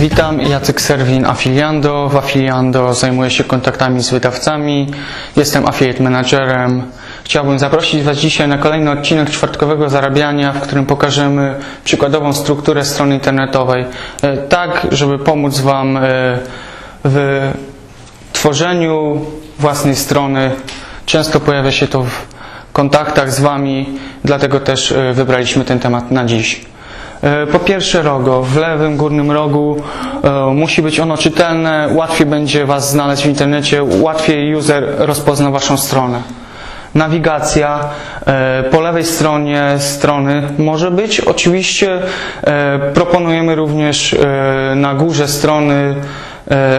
Witam, Jacek Serwin, Afiliando. W Afiliando zajmuję się kontaktami z wydawcami. Jestem affiliate managerem. Chciałbym zaprosić Was dzisiaj na kolejny odcinek czwartkowego zarabiania, w którym pokażemy przykładową strukturę strony internetowej, e, tak żeby pomóc Wam e, w tworzeniu własnej strony. Często pojawia się to w kontaktach z Wami, dlatego też e, wybraliśmy ten temat na dziś. E, Po pierwsze logo. W lewym górnym rogu e, musi być ono czytelne, łatwiej będzie Was znaleźć w internecie, łatwiej user rozpozna Waszą stronę. Nawigacja po lewej stronie strony może być. Oczywiście proponujemy również na górze strony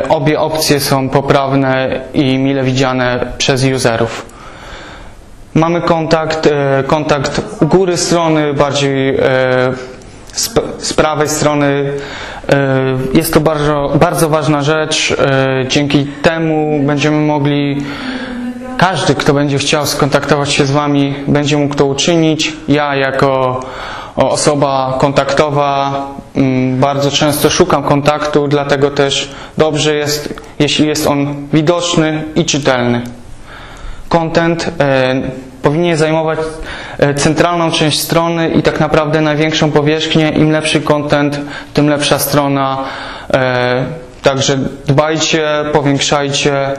obie opcje są poprawne i mile widziane przez userów. Mamy kontakt, e, kontakt u góry strony, bardziej e, z, prawej strony. E, Jest to bardzo, bardzo ważna rzecz. Dzięki temu będziemy mogli, każdy, kto będzie chciał skontaktować się z Wami, będzie mógł to uczynić. Ja, jako osoba kontaktowa, mm, bardzo często szukam kontaktu, dlatego też dobrze jest, jeśli jest on widoczny i czytelny content powinien zajmować e, centralną część strony i tak naprawdę największą powierzchnię. Im lepszy content, tym lepsza strona. E, Także dbajcie, powiększajcie,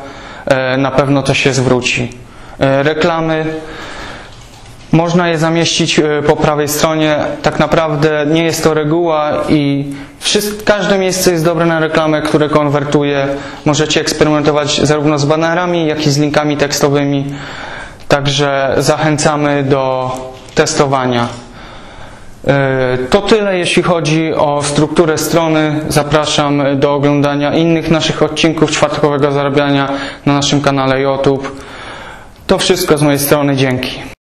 e, na pewno to się zwróci. Reklamy. Można je zamieścić po prawej stronie. Tak naprawdę nie jest to reguła i wszystko, każde miejsce jest dobre na reklamę, które konwertuje. Możecie eksperymentować zarówno z banerami, jak i z linkami tekstowymi. Także zachęcamy do testowania. E, To tyle, jeśli chodzi o strukturę strony. Zapraszam do oglądania innych naszych odcinków czwartkowego zarabiania na naszym kanale YouTube. To wszystko z mojej strony. Dzięki.